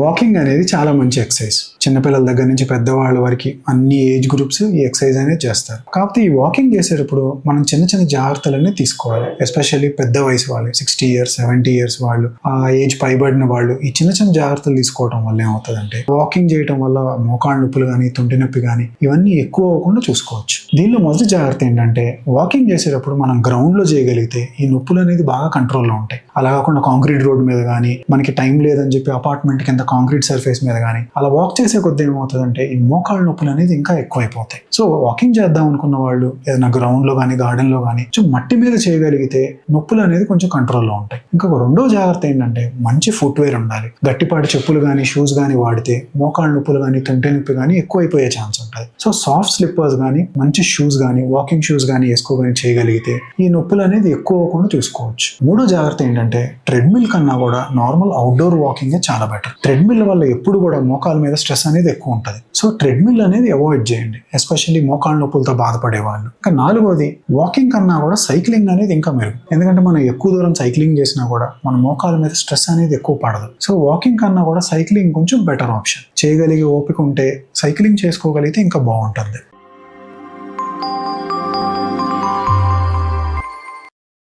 Walking అనేది చాలా మంచి ఎక్సర్సైజ్. చిన్నపిల్లల దగ్గర నుంచి పెద్దవాళ్ళ వరకు అన్ని ఏజ్ గ్రూప్స్ ఈ ఎక్సర్సైజ్ అనేది చేస్తారు. కాకపోతే ఈ వాకింగ్ చేసేటప్పుడు మనం చిన్న చిన్న జాగ్రత్తలన్నీ తీసుకోవాలి. ఎస్పెషల్లీ పెద్ద వయసు వాళ్ళు సిక్స్టీ ఇయర్స్ సెవెంటీ ఇయర్స్ వాళ్ళు ఆ ఏజ్ పైబడిన వాళ్ళు ఈ చిన్న చిన్న జాగ్రత్తలు తీసుకోవడం వల్ల ఏమవుతుందంటే వాకింగ్ చేయడం వల్ల మోకాళ్ళ నొప్పులు కానీ తొంటి నొప్పి కానీ ఇవన్నీ ఎక్కువ అవ్వకుండా చూసుకోవచ్చు. దీనిలో మొదటి జాగ్రత్త ఏంటంటే వాకింగ్ చేసేటప్పుడు మనం గ్రౌండ్లో చేయగలిగితే ఈ నొప్పులు అనేది బాగా కంట్రోల్లో ఉంటాయి. అలా కాకుండా కాంక్రీట్ రోడ్ మీద కానీ మనకి టైం లేదని చెప్పి అపార్ట్మెంట్ కింద కాంక్రీట్ సర్ఫేస్ మీద కానీ అలా వాక్ చేసే కొద్ది ఏమవుతుందంటే ఈ మోకాళ్ళ నొప్పులు అనేది ఇంకా ఎక్కువైపోతాయి. సో వాకింగ్ చేద్దాం అనుకున్న వాళ్ళు ఏదైనా గ్రౌండ్లో కానీ గార్డెన్లో కానీ కొంచెం మట్టి మీద చేయగలిగితే నొప్పులు అనేది కొంచెం కంట్రోల్లో ఉంటాయి. ఇంకొక రెండో జాగ్రత్త ఏంటంటే మంచి ఫుట్వేర్ ఉండాలి. గట్టిపాటి చెప్పులు కానీ షూస్ కానీ వాడితే మోకాళ్ళ నొప్పులు కానీ తుంటి నొప్పి కానీ ఎక్కువైపోయే ఛాన్స్ ఉంటుంది. సో సాఫ్ట్ స్లిప్పర్స్ కానీ మంచి షూస్ కానీ వాకింగ్ షూస్ కానీ వేసుకోగానే చేయగలిగితే ఈ నొప్పులు అనేది ఎక్కువ అవ్వకుండా చూసుకోవచ్చు. మూడో జాగ్రత్త ఏంటంటే ట్రెడ్మిల్ కన్నా కూడా నార్మల్ అవుట్డోర్ వాకింగ్ చాలా బెటర్ ట్రెడ్మిల్ వల్ల ఎప్పుడు కూడా మోకాల మీద స్ట్రెస్ అనేది ఎక్కువ ఉంటుంది. సో ట్రెడ్మిల్ అనేది అవాయిడ్ చేయండి. ఎస్పెషల్లీ మోకాళ్ళ నొప్పులతో బాధపడే వాళ్ళు ఇంకా నాలుగోది వాకింగ్ కన్నా కూడా సైక్లింగ్ అనేది ఇంకా మెరుగు. ఎందుకంటే మనం ఎక్కువ దూరం సైక్లింగ్ చేసినా కూడా మన మోకాళ్ళ మీద స్ట్రెస్ అనేది ఎక్కువ పడదు. సో వాకింగ్ కన్నా కూడా సైక్లింగ్ కొంచెం బెటర్ ఆప్షన్ చేయగలిగే ఓపిక ఉంటే సైక్లింగ్ చేసుకోగలిగితే ఇంకా బాగుంటుంది.